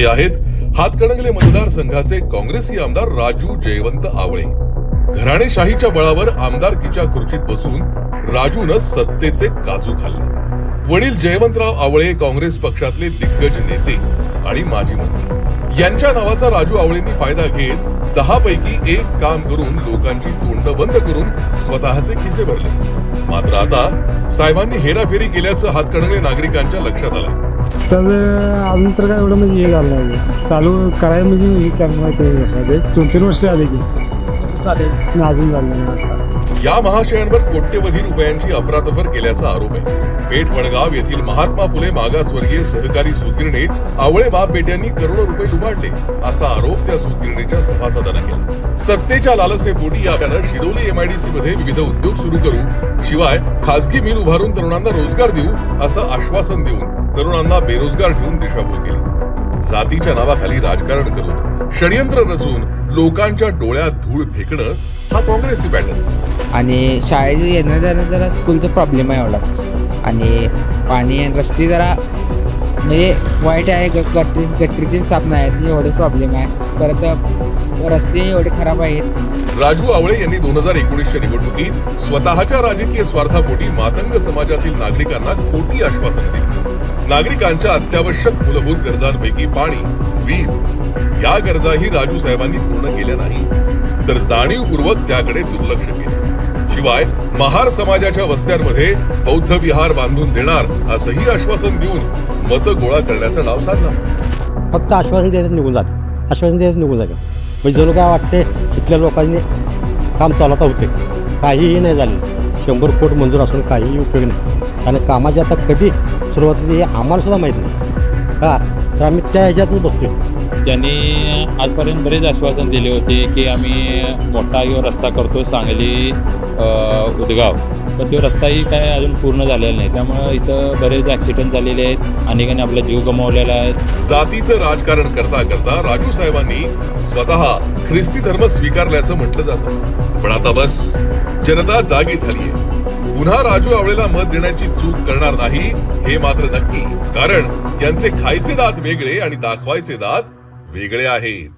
हे आहेत हातकणंगले मतदारसंघाचे काँग्रेसी आमदार राजू जयवंत आवळे. घराणेशाहीच्या बळावर आमदारकीच्या खुर्चीत बसून राजून सत्तेचे काजू खाल्ले. वडील जयवंतराव आवळे काँग्रेस पक्षातले दिग्गज नेते आणि माजी मंत्री. यांच्या नावाचा राजू आवळेंनी फायदा घेत दहा पैकी एक काम करून लोकांची तोंड बंद करून स्वतःचे खिसे भरले. मात्र आता साहेबांनी हेराफेरी केल्याचं हातकणंगले नागरिकांच्या लक्षात आलं तर अजून तर काय एवढं म्हणजे हे झालं नाही. चालू करायला म्हणजे हे करणार ते याच्यामध्ये दोन तीन वर्ष आले की. चालेल. अजून झालं नाही या महाशयांवर कोट्यवधी रुपयांची अफरातफर केल्याचा आरोप आहे. पेठ वडगाव येथील महात्मा फुले मागासवर्गीय सहकारी सूतगिरणीत आवळे बाप बेट्यांनी करोडो रुपये लुबाडले असा आरोप त्या सूतगिरणीच्या सभासदांना केला. सत्तेच्या लालसेपोटी आपल्याला शिरोली एमआयडीसी मध्ये विविध उद्योग सुरू करू. शिवाय खाजगी मिल उभारून तरुणांना रोजगार देऊ असं आश्वासन देऊन तरुणांना बेरोजगार ठेवून दिशाभूल केली. जातीच्या नावाखाली राजकारण करून षडयंत्र रचून लोकांच्या डोळ्यात धूळ फेकणं हा काँग्रेसी पॅटर्न. आणि शाळेचं येणं जाणं जरा स्कूलचा प्रॉब्लेम आहे एवढाच. आणि पाणी रस्ते जरा म्हणजे वाईट आहे ग- गटर गटरीतील साफ नाही आहेत एवढे प्रॉब्लेम आहे. परत रस्ते एवढे खराब आहेत. राजू आवळे यांनी दोन हजार एकोणीसच्या निवडणुकीत स्वतःच्या राजकीय स्वार्थापोटी मातंग समाजातील नागरिकांना खोटी आश्वासन दिली. नागरिकांच्या अत्यावश्यक मूलभूत गरजांपैकी पाणी वीज या गरजाही राजू साहेबांनी पूर्ण केल्या नाही तर जाणीवपूर्वक त्याकडे दुर्लक्ष केलं. शिवाय महार समाजाच्या वस्त्यांमध्ये बौद्ध विहार बांधून देणार असंही आश्वासन देऊन मतं गोळा करण्याचा डाव साधला. फक्त आश्वासन देण्यात निघून जाते. आश्वासन देतात निघून जाते. म्हणजे जणू काय वाटते तिथल्या लोकांनी काम चालवता होते. काहीही नाही झाले. शंभर कोट मंजूर असून काहीही उपयोग नाही. आणि कामाची आता कधी सुरुवात हे आम्हाला सुद्धा माहीत नाही. का तर आम्ही त्या ह्याच्यातच बसतोय. त्यांनी आजपर्यंत बरेच आश्वासन दिले होते की आम्ही मोठा यो रस्ता करतो सांगली अ, उदगाव. पण तो रस्ताही काय अजून पूर्ण झालेला नाही. त्यामुळं इथं बरेच ॲक्सिडेंट झालेले आहेत. अनेकांनी आपला जीव गमावलेला आहे. जातीचं राजकारण करता करता राजू साहेबांनी स्वतः ख्रिस्ती धर्म स्वीकारल्याचं म्हटलं जातं. पण आता बस जनता जागी झालीये. पुन्हा राजू आवळेला मत देण्याची चूक करणार नाही हे मात्र नक्की. कारण यांचे खायचे दात वेगळे आणि दाखवायचे दात वेगळे आहेत.